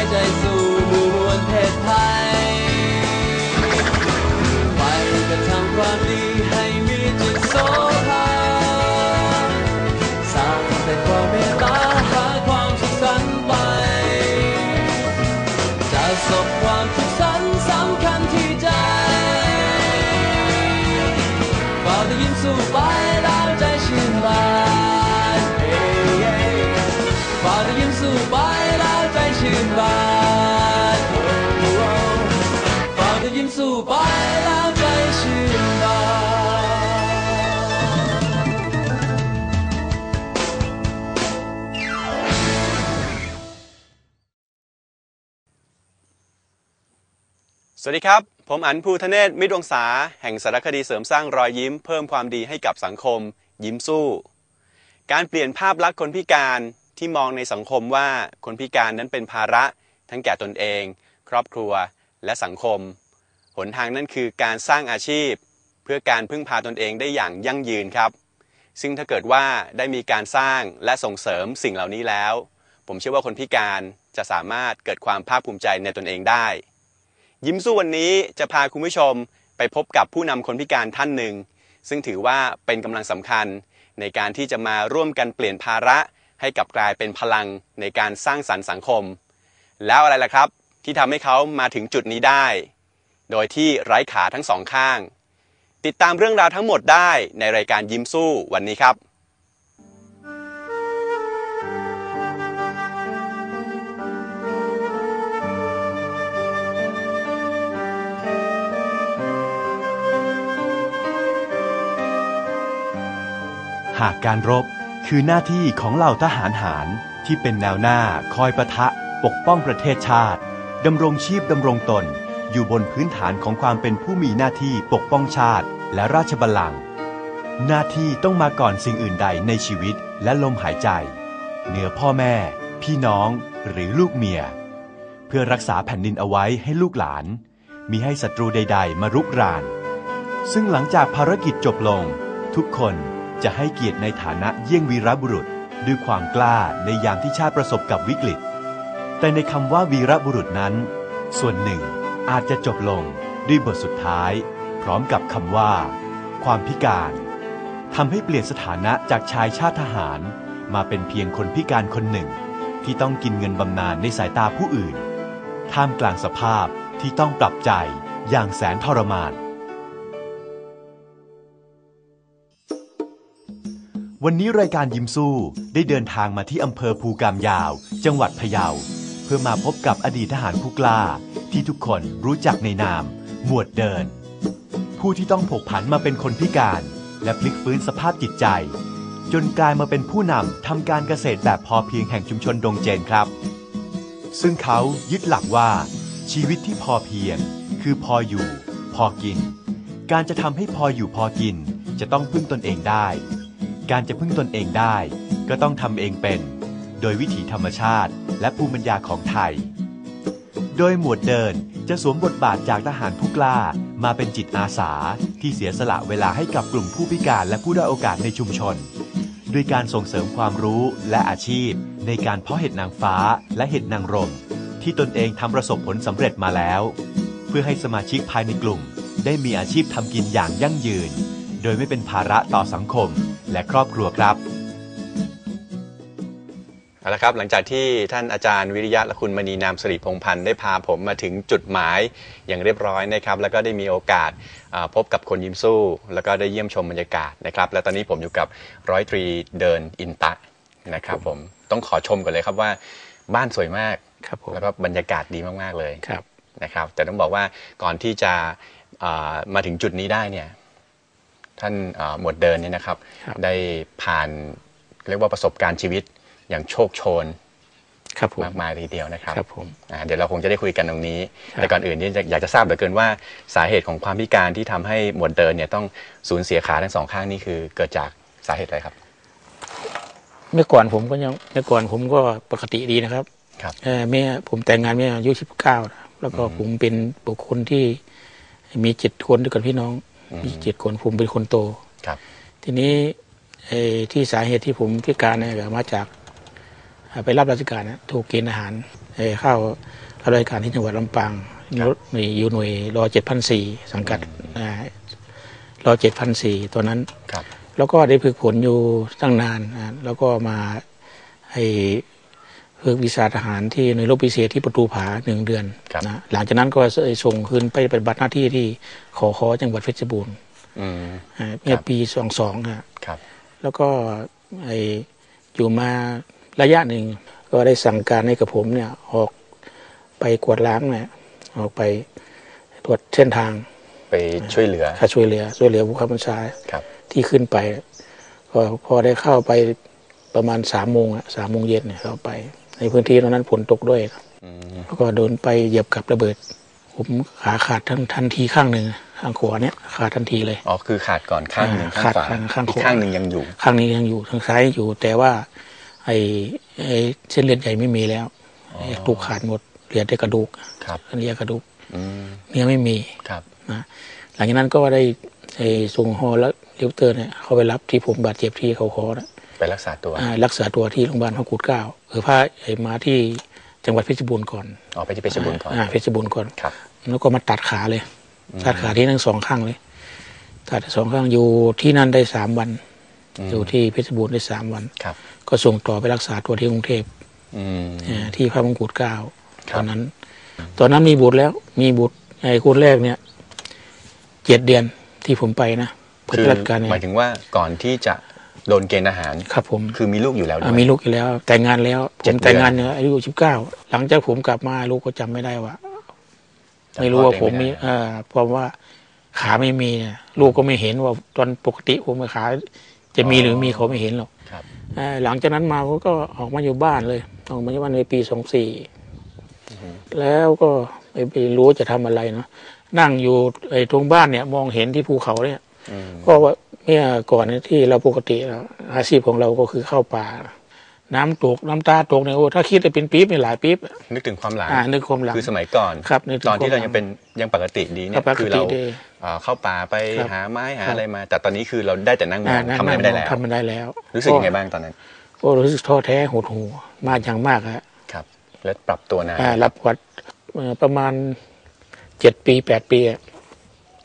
ายใจสู่มู่มวลเพศไทย ไปกระทำความดีให้มีจิตโสภาสร้างแต่ความเมตตาหาความสุขสันต์ไป จะสบความสุข สวัสดีครับ ผมอันภูทะเนศมิตรวงศาแห่งสารคดีเสริมสร้างรอยยิ้ม เพิ่มความดีให้กับสังคม ยิ้มสู้ การเปลี่ยนภาพลักษณ์คนพิการที่มองในสังคมว่าคนพิการนั้นเป็นภาระทั้งแก่ตนเอง ครอบครัวและสังคม หนทางนั้นคือการสร้างอาชีพ เพื่อการพึ่งพาตนเองได้อย่างยั่งยืนครับ ซึ่งถ้าเกิดว่าได้มีการสร้างและส่งเสริมสิ่งเหล่านี้แล้ว ผมเชื่อว่าคนพิการจะสามารถเกิดความภาคภูมิใจในตนเองได้ ยิ้มสู้วันนี้จะพาคุณผู้ชมไปพบกับผู้นำคนพิการท่านหนึ่ง ซึ่งถือว่าเป็นกำลังสำคัญ ในการที่จะมาร่วมกันเปลี่ยนภาระให้กลับกลายเป็นพลังในการสร้างสรรค์สังคม แล้วอะไรล่ะครับที่ทำให้เขามาถึงจุดนี้ได้ โดยที่ไร้ขาทั้งสองข้าง ติดตามเรื่องราวทั้งหมดได้ในรายการยิ้มสู้วันนี้ครับ หากการรบคือหน้าที่ของเหล่าทหารหารที่เป็นแนวหน้าคอยประทะ ปกป้องประเทศชาติดำรงชีพดำรงตน อยู่บนพื้นฐานของความเป็นผู้มีหน้าที่ปกป้องชาติและราชบัลลังก์หน้าที่ต้องมาก่อนสิ่งอื่นใดในชีวิตและลมหายใจ เหนือพ่อแม่ พี่น้องหรือลูกเมีย เพื่อรักษาแผ่นดินเอาไว้ให้ลูกหลาน มีให้ศัตรูใด ๆ มารุกราน ซึ่งหลังจากภารกิจจบลง ทุกคน จะให้เกียรติในฐานะเยี่ยงวีรบุรุษ ด้วยความกล้าในยามที่ชาติประสบกับวิกฤต แต่ในคำว่าวีรบุรุษนั้น ส่วนหนึ่งอาจจะจบลงด้วยบทสุดท้าย พร้อมกับคำว่า ความพิการทำให้เปลี่ยนสถานะจากชายชาติทหาร มาเป็นเพียงคนพิการคนหนึ่ง ที่ต้องกินเงินบำนาญในสายตาผู้อื่น ท่ามกลางสภาพที่ต้องปรับใจอย่างแสนทรมาน วันนี้รายการยิ้มสู้ได้เดินทางมาที่อำเภอภูกามยาว จังหวัดพะเยา เพื่อมาพบกับอดีตทหารผู้กล้า ที่ทุกคนรู้จักในนาม หมวดเดิน ผู้ที่ต้องผกผันมาเป็นคนพิการ และพลิกฟื้นสภาพจิตใจ จนกลายมาเป็นผู้นำทำการเกษตรแบบพอเพียงแห่งชุมชนดงเจนครับ ซึ่งเขายึดหลักว่า ชีวิตที่พอเพียง คือพออยู่ พอกิน การจะทำให้พออยู่พอกิน จะต้องพึ่งตนเองได้ การจะพึ่งตนเองได้ ก็ต้องทำเองเป็น โดยวิถีธรรมชาติและภูมิปัญญาของไทย โดยหมวดเดินจะสวมบทบาทจากทหารผู้กล้ามาเป็นจิตอาสาที่เสียสละเวลาให้กับกลุ่มผู้พิการและผู้ด้อยโอกาสในชุมชน ด้วยการส่งเสริมความรู้และอาชีพ ในการเพาะเห็ดนางฟ้าและเห็ดนางรม ที่ตนเองทำประสบผลสำเร็จมาแล้ว เพื่อให้สมาชิกภายในกลุ่ม ได้มีอาชีพทำกินอย่างยั่งยืน โดยไม่เป็นภาระต่อสังคมและครอบครัวครับเอาละครับหลังจากที่ท่านอาจารย์วิริยะและคุณมณีนามสิริพงษ์พันธ์ได้พาผมมาถึงจุดหมายอย่างเรียบร้อยนะครับ แล้วก็ได้มีโอกาสอ่าพบกับคนยิ้มสู้ แล้วก็ได้เยี่ยมชมบรรยากาศนะครับ และตอนนี้ผมอยู่กับร้อยตรีเดินอินตะนะครับ ผมต้องขอชมก่อนเลยครับว่าบ้านสวยมากครับผมแล้วก็บรรยากาศดีมากๆเลยครับนะครับ แต่ต้องบอกว่าก่อนที่จะอ่ามาถึงจุดนี้ได้เนี่ย ท่านอ่าหมวดเดินเนี่ยนะครับครับ ได้ผ่านเรียกว่าประสบการณ์ชีวิตอย่างโชคโชนครับผมมากมายทีเดียวนะครับครับผมอ่าเดี๋ยวเราคงจะได้คุยกันตรงนี้ครับแต่ก่อนอื่นนี่อยากจะทราบเหลือเกินว่าสาเหตุของความพิการที่ทำให้หมวดเดินเนี่ยต้องสูญเสียขาทั้งสองข้างนี่คือเกิดจากสาเหตุอะไรครับ เมื่อก่อนผมก็ยังเมื่อก่อนผมก็ปกติดีนะครับครับเอ่อแม่ผมแต่งงานแม่อายุสิบเก้าแล้วก็ผมเป็นบุคคลที่มีเจ็ดคนด้วยกันพี่น้อง มีเจ็ดคนผมเป็นคนโตครับ ทีนี้ไอ้ที่สาเหตุที่ผมพิการเนี่ยก็มาจากอ่าไปรับราชการนะถูกเกณฑ์อาหารเอ่อเข้ารับราชการที่จังหวัดลำปางหน่วยอยู่หน่วยรอเจ็ดพันสี่สังกัดรอเจ็ดพันสี่ตัวนั้นครับแล้วก็ได้ฝึกฝนอยู่ตั้งนานนะแล้วก็มาให้ฝึกวิชาทหารที่หน่วยรบพิเศษที่ประตูผาหนึ่งเดือนครับนะหลังจากนั้นก็ส่งคืนไปปฏิบัติหน้าที่ที่ขอขอจังหวัดเพชรบูรณ์อืมอ่าเมื่อปีสองสองครับครับ แล้วก็ไออยู่มาระยะหนึ่งก็ได้สั่งการให้กับผมเนี่ยออกไปกวาดล้างเนี่ยออกไปตรวจเส้นทาง ไปช่วยเหลือค่าช่วยเหลือ ช่วยเหลือผู้ขับบัญชาครับที่ขึ้นไป ก็พอได้เข้าไปประมาณสามโมงอะสามโมงเย็นเนี่ยเข้าไป ในพื้นที่ตรงนั้นฝนตกด้วยอืมแล้วก็โดนไปเหยียบกับระเบิด ผมขาขาดทั้งทันทีข้างหนึ่งข้างขวาเนี่ยขาดทันทีเลยอ๋อคือขาดก่อนข้างหนึ่งอ่าข้างขวาขาดข้างข้างอีกขวาข้างหนึ่งยังอยู่ ข้างนี้ยังอยู่ทางซ้ายอยู่ แต่ว่า ไอ้ไอ้เส้นเลือดใหญ่ไม่มีแล้วไอ้กระดูกขาดหมดเหลือแต่กระดูกครับอันนี้กระดูกอืมเนื้อไม่มีครับนะหลังจากนั้นก็ได้ไอ้ส่งฮอแล้วเลิวเตอร์เนี่ยเขาไปรับที่ผมบาดเจ็บที่เขาคอนะ ไปรักษาตัวอ่ารักษาตัวที่โรงพยาบาลพระกุดเกล้าเออพาไอ้มาที่จังหวัดเพชรบูรณ์ก่อนออกไปที่เพชรบูรณ์ก่อนอ่าเพชรบูรณ์ก่อนครับแล้วก็มาตัดขาเลย ตัดขาที่ทั้งสองข้างเลย ตัดสองข้างอยู่ที่นั่นได้สามวันอืมอยู่ที่เพชรบูรณ์ได้สามวันครับ ก็ส่งต่อไปรักษาตัวที่กรุงเทพอืมอ่าที่พระมงกุฎเกล้าครัตบอนนั้น ตอนนั้นมีบุตรแล้ว มีบุตรไอ้คนแรกเนี่ยเจ็ดเดือนที่ผมไปนะปคือฏิบัติการเนี่หมายยถึงว่าก่อนที่จะ โดนเกณฑ์อาหารครับผมคือมีลูกอยู่แล้วด้อ่าวยมีลูกอยู่แล้ว แต่งงานแล้วผเจ็ดมเดือนแต่งงานเนี่ยอายุสิบเก้าหลังจากผมกลับมาลูกก็จำไม่ได้ว่าจำไม่รู้ว่าพ่ผอมตัวเองมีไได้เอ่อเพราะว่าขาไม่มีเนี่ยลูกก็ไม่เห็นว่าตอนปกติผมขา จะมีหรือไม่มีเขาไม่เห็นหรอกครับเอ่อหลังจากนั้นมาเขาก็ออกมาอยู่บ้านเลยออกมาอยู่บ้านในปีสองสี่แล้วก็ไม่ไปรู้จะทำอะไรเนาะนั่งอยู่ไอ้ตรงบ้านเนี่ย มองเห็นที่ภูเขาเนี่ยอืมเพราะว่า เมื่อก่อนเนี่ยที่เราปกติเราอาชีพของเราก็คือเข้าป่า น้ำตกน้ำตาตกเนี่ยโอ้ถ้าคิดจะเป็นปี๊บเนี่ยหลายปี๊บนึกถึงความหลังอ่านึกความหลังคือสมัยก่อนครับนึกถึงตอนที่เราความหลังยังเป็นยังปกติดีเนี่ครัยบปกติคือเราดีเอ่อเข้าป่าไปครับหาไม้หาครับอะไรมา แต่ตอนนี้คือเราได้แต่นั่งมองนั่งทำอะไรไม่ได้แล้วทำไม่ได้แล้ว รู้สึกยังไงบ้างตอนนั้นก็รู้สึกท้อแท้หดหูมากอย่างมากฮะครับ แล้วปรับตัวนานอ่ารับวัดเอ่อประมาณเจ็ดปีแปดปีอะ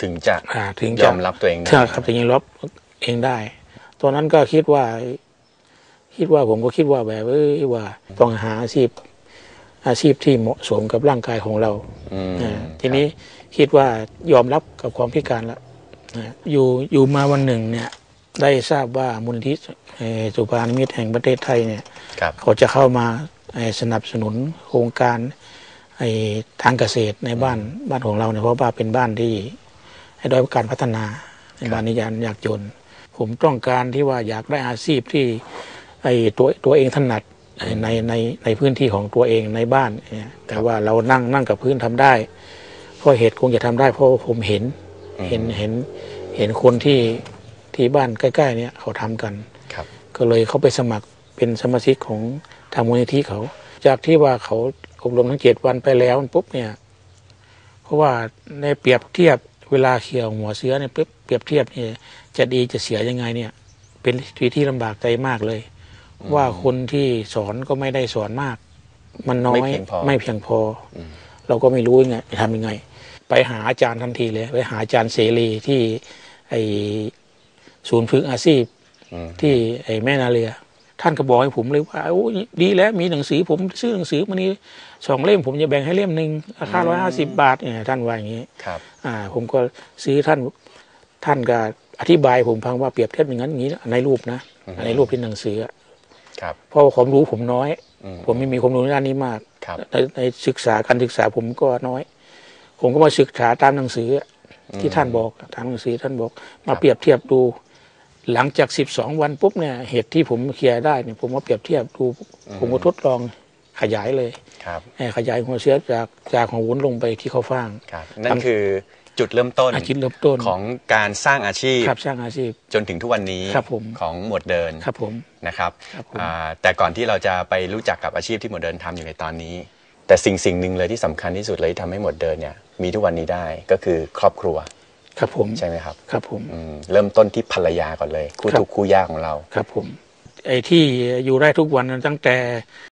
ถึงจะอ่าถึงยจะอมรับตัวเองได้ใช่ครับถึงจะรับเองได้ตอนนั้นก็คิดว่า คิดว่าผมก็คิดว่าแบบเอ้ยว่าต้องหาอาชีพ อาชีพที่เหมาะสมกับร่างกายของเราอืมอ่าทีนี้คิดว่ายอมรับกับความพิการแล้วนะอยู่อยู่มาวันหนึ่งเนี่ย ได้ทราบว่ามูลนิธิเอ่อสุภานิมิตแห่งประเทศไทยเนี่ยครับเขาจะเข้ามาเอ่อสนับสนุนโครงการไอ้ทางเกษตรในบ้านบ้านของเราเนี่ยเพราะว่าเป็นบ้านที่ ให้ด้อยการพัฒนาในบ้านนี้ยานยากจน ผมต้องการที่ว่าอยากได้อาชีพที่ไอ้ตัวตัวเองถนัดในในในพื้นที่ของตัวเองในบ้านเนี่ยแต่ว่าเรานั่งนั่งกับพื้นทำได้ เพราะเหตุคงจะทำได้เพราะผมเห็นเห็นเห็นเห็นคนที่ที่บ้านใกล้ๆเนี่ยเขาทำกันครับก็เลยเขาไปสมัครเป็นสมาชิกของทางมูลนิธิเขา จากที่ว่าเขาอบรมทั้งเจ็ดวันไปแล้วปุ๊บเนี่ย เพราะว่าในเปรียบเทียบ เวลาเขี่ยวหัวเสือเนี่ยปุ๊บเปรียบเทียบเนี่ยจะดีจะเสียยังไงเนี่ย เป็นวิธีที่ลำบากใจมากเลย ว่าคนที่สอนก็ไม่ได้สอนมาก มันน้อยไม่เพียงพอไม่เพียงพออมเราก็ไม่รู้ยังไงจะทำยังไง ไปหาอาจารย์ทันทีเลย ไปหาอาจารย์เสรีที่ไอศูนย์ฝึกอาชีพอืมที่ไอ้แม่นาเรือ ท่านก็บอกให้ผมเลยว่าโอ้ยดีแล้วมีหนังสือผมซื้อหนังสือมานี่สองเล่มผมจะแบ่งให้เล่มหนึ่งราคาร้อยห้าสิบบาทเนี่ยท่านว่าอย่างนี้ครับ อ่า ผมก็ซื้อท่านท่านก็อธิบายผมฟังว่าเปรียบเทียบอย่างนั้นอย่างนี้ในรูปนะอือฮึในรูปที่หนังสืออะครับเพราะว่าความรู้ผมน้อยอืมผมไม่มีความรู้ในด้านนี้มากครับในในศึกษาการศึกษาผมก็น้อย ผมก็มาศึกษาตามหนังสือที่ท่านบอกตามหนังสือท่านบอก มาเปรียบเทียบดู หลังจากสิบสองวันปุ๊บเนี่ยเหตุที่ผมเคลียร์ได้เนี่ยผมมาเปรียบเทียบดูผมก็ทดลองขยายเลยครับเอ่อขยายหัวเชื้อจากจากหัววุ้นลงไปที่เขาฟ่างครับนั่นคือจุดเริ่มต้นอาชีพเริ่มต้นของการสร้างอาชีพครับสร้างอาชีพจนถึงทุกวันนี้ครับผมของหมวดเดินครับผมนะครับครับผมอ่าแต่ก่อนที่เราจะไปรู้จักกับอาชีพที่หมวดเดินทำอยู่ในตอนนี้ แต่สิ่งสิ่งหนึ่งเลยที่สำคัญที่สุดเลยที่ทำให้หมวดเดินเนี่ยมีทุกวันนี้ได้ก็คือครอบครัว ครับผมใช่ไหมครับครับผมอืมเริ่มต้นที่ภรรยาก่อนเลย คู่ครับทุกข์คู่ยากของเราครับผมไอ้ที่อยู่ได้ทุกวันนั้นตั้งแต่